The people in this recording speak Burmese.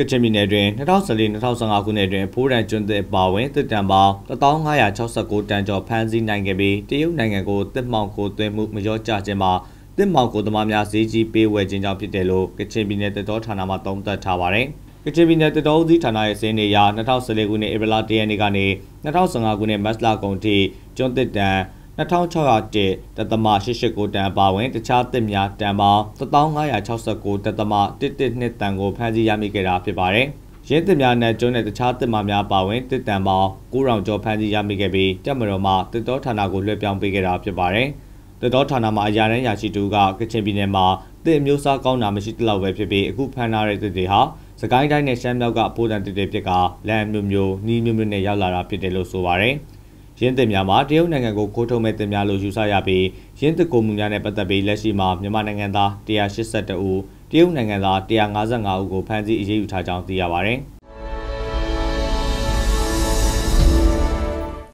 ကချင်ပြည်နယ်တွင်2014-2015ခုနှစ်တွင်ဖိုးရန်ကျွန်းသစ်ပါဝင်တစ်တန်ပေါင်း1569တန်ကျော်ဖမ်းဆီးနိုင်ခဲ့ပြီးတရုတ်နိုင်ငံကိုတစ်မှောင်ကိုသွင်းမှုမရောကြခြင်းမှာတစ်မှောင်ကိုသမားများဈေးကြီးပေးဝယ်ခြင်းကြောင့်ဖြစ်တယ်လို့ကချင်ပြည်နယ်တတော်ဌာနမှသုံးသပ်ထားပါတယ်။ကချင်ပြည်နယ်တတော်ဦးစီးဌာနရဲ့စင်းနေရာ2014ခုနှစ်ဧပြီလ10ရက်နေ့ကနေ2015ခုနှစ်မတ်လကုန်ထိကျွန်းသစ်တန် 2600တသမ89တန်ပါဝင်တခြားတစ်များတန်ပေါင်း1569တသမ112တန်ကိုဖမ်းဆီးရမိခဲ့တာဖြစ်ပါတယ်။ရင်းတစ်များနဲ့ကျွန်းတဲ့တခြားတစ်မများပါဝင်တစ်တန်ပေါင်း900ကျော်ဖမ်းဆီးရမိခဲ့ပြီးတက်မတော်မှတစ်တော်ဌာနကိုလွှဲပြောင်းပေးခဲ့တာဖြစ်ပါတယ်။တစ်တော်ဌာနမှာအရာရန်ရာရှိတူကကချင်ပြည်နယ်မှာတစ်အမျိုးစားကောင်းတာမရှိတလောက်ပဲဖြစ်ပြီးအခုဖမ်းထားတဲ့တစ်တွေဟာစကိုင်းတိုင်းနဲ့ရှမ်းမြောက်ကပိုးတန်တစ်တွေဖြစ်ကလမ်းမျိုးမျိုးနီးမျိုးမျိုးနဲ့ရောက်လာတာဖြစ်တယ်လို့ဆိုပါတယ်။ ရင်းသစ်များမှာတရုတ်နိုင်ငံကိုခိုးထုတ်မဲ့တင်များလို့ယူဆရပြီးရင်းသစ်ကိုမှုများနဲ့ပတ်သက်ပြီးလက်ရှိမှာမြန်မာနိုင်ငံသား182ဦးတရုတ်နိုင်ငံသား155ဦးကိုဖမ်းဆီးအရေးယူထားကြောင်းသိရပါတယ်။